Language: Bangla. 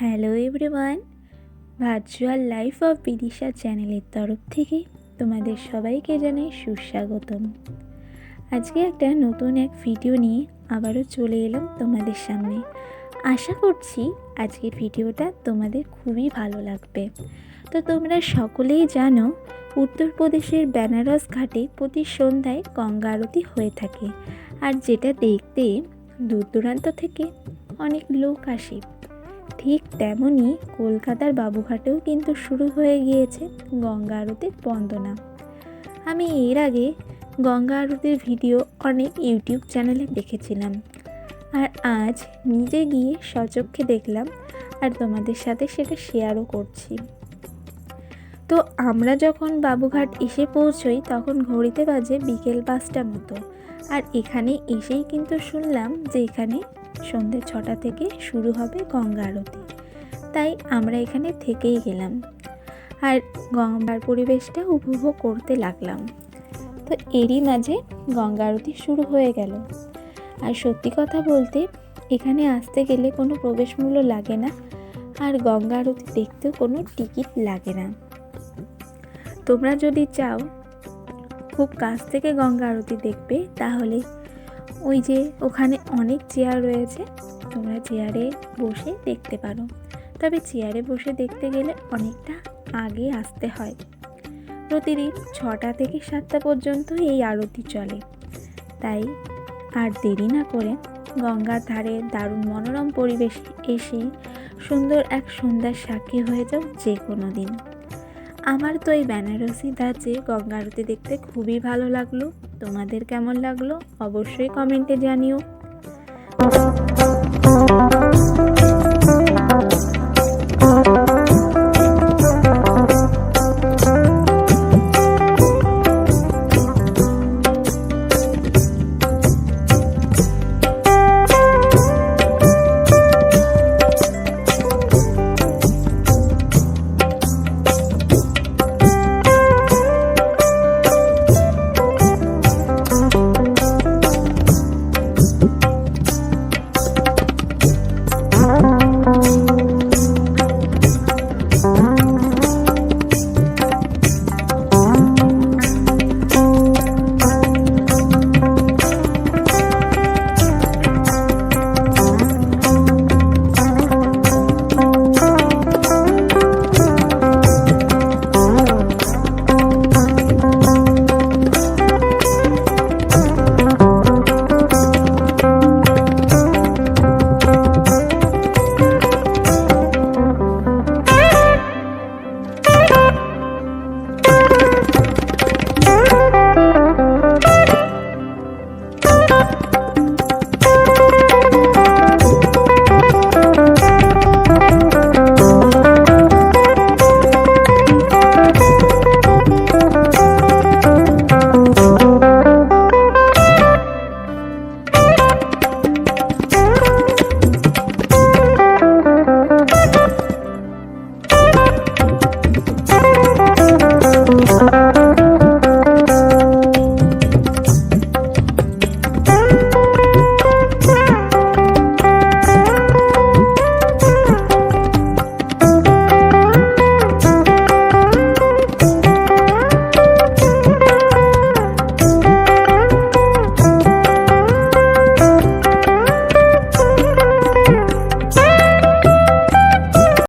Hello everyone, virtual life of Bidisha চ্যানেলের তরফ থেকে তোমাদের সবাইকে জানাই সুস্বাগতম। আজকে একটা নতুন এক ভিডিও নিয়ে আবারও চলে এলাম তোমাদের সামনে। আশা করছি আজকের ভিডিওটা তোমাদের খুবই ভালো লাগবে। তো তোমরা সকলেই জানো, উত্তরপ্রদেশের বেনারস ঘাটে প্রতি সন্ধ্যায় গঙ্গা আরতি হয়ে থাকে। আর যেটা দেখতে দূর দূরান্ত থেকে অনেক লোক আসে। ঠিক তেমনই কলকাতার বাবুঘাটেও কিন্তু শুরু হয়ে গিয়েছে গঙ্গা আরতির বন্দনা। আমি এর আগে গঙ্গা আরতির ভিডিও অনেক ইউটিউব চ্যানেলে দেখেছিলাম। আর আজ নিজে গিয়ে সচক্ষে দেখলাম আর তোমাদের সাথে সেটা শেয়ারও করছি। তো আমরা যখন বাবুঘাট এসে পৌঁছই তখন ঘড়িতে বাজে বিকেল পাঁচটা মতো। আর এখানে এসেই কিন্তু শুনলাম যে এখানে সন্ধ্যে ছটা থেকে শুরু হবে গঙ্গা আরতি। তাই আমরা এখানে থেকেই গেলাম। আর গঙ্গার পরিবেশটা উপভোগ করতে লাগলাম। তো এরই মাঝে গঙ্গা আরতি শুরু হয়ে গেল। আর সত্যি কথা বলতে, এখানে আসতে গেলে কোনো প্রবেশ মূল্য লাগে না। আর গঙ্গা আরতি দেখতেও কোনো টিকিট লাগে না। তোমরা যদি চাও, খুব কাছ থেকে গঙ্গা আরতি দেখবে, তাহলে ওই যে ওখানে অনেক চেয়ার রয়েছে, তোমরা চেয়ারে বসে দেখতে পারো। তবে চেয়ারে বসে দেখতে গেলে অনেকটা আগে আসতে হয়। প্রতিদিন ছটা থেকে সাতটা পর্যন্ত এই আরতি চলে। তাই আর দেরি না করে গঙ্গার ধারে দারুণ মনোরম পরিবেশে এসে সুন্দর এক সন্ধ্যার সাক্ষী হয়ে যাও যে কোনো দিন। আমার তো এই বেনারসি ধাঁচে গঙ্গা আরতি দেখতে খুবই ভালো লাগল। তোমাদের কেমন লাগল অবশ্যই কমেন্টে জানিও।